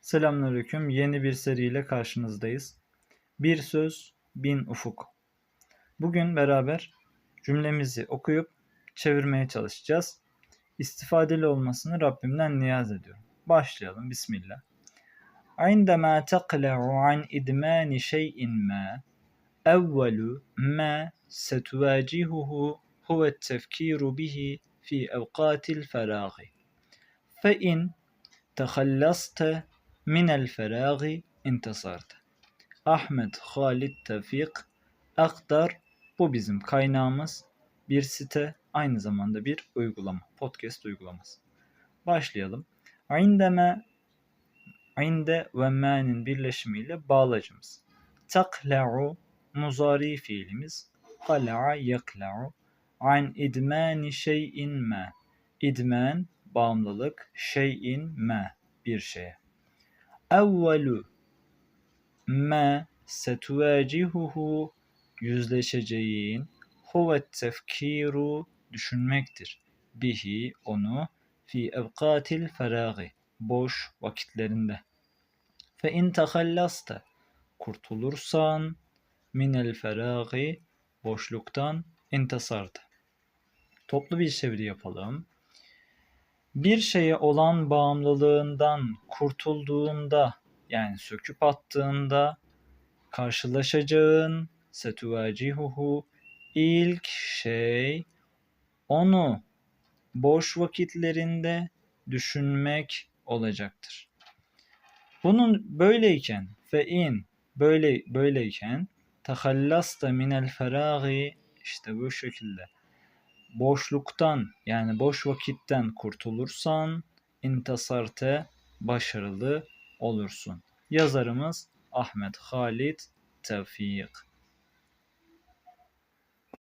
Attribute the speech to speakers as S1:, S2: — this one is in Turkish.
S1: Selamünaleyküm. Yeni bir seriyle karşınızdayız. Bir söz, bin ufuk. Bugün beraber cümlemizi okuyup çevirmeye çalışacağız. İstifadeli olmasını Rabbimden niyaz ediyorum. Başlayalım. Bismillah. عندما تقلع عن إدمان شيء ما أول ما ستواجهه هو التفكير به في أوقات الفراغ فإن تخلصت من الفراغ انتصرت. Ahmet Halit Tevfik Aktar bu bizim kaynağımız. Bir site aynı zamanda bir uygulama. Podcast uygulaması. Başlayalım. Indeme inde ve ma'nin birleşimiyle bağlacımız. Takla'u muzari fiilimiz. Kala'a yakla'u an idmani şeyin ma. İdman bağımlılık şeyin ma bir şeye. Evvelu ma setuvacihuhu yüzleşeceğin huve tefkiru düşünmektir. Bihi onu fi evkatil feragi boş vakitlerinde. Fe in kurtulursan minel feragi boşluktan intasarda. Toplu bir çeviri yapalım. Bir şeye olan bağımlılığından kurtulduğunda yani söküp attığında karşılaşacağın setuvacihuhu ilk şey onu boş vakitlerinde düşünmek olacaktır. Bunun böyleyken fe in böyle böyleyken tahallasta minel feragi işte bu şekilde boşluktan yani boş vakitten kurtulursan intasarte başarılı olursun. Yazarımız Ahmet Halit Tevfik.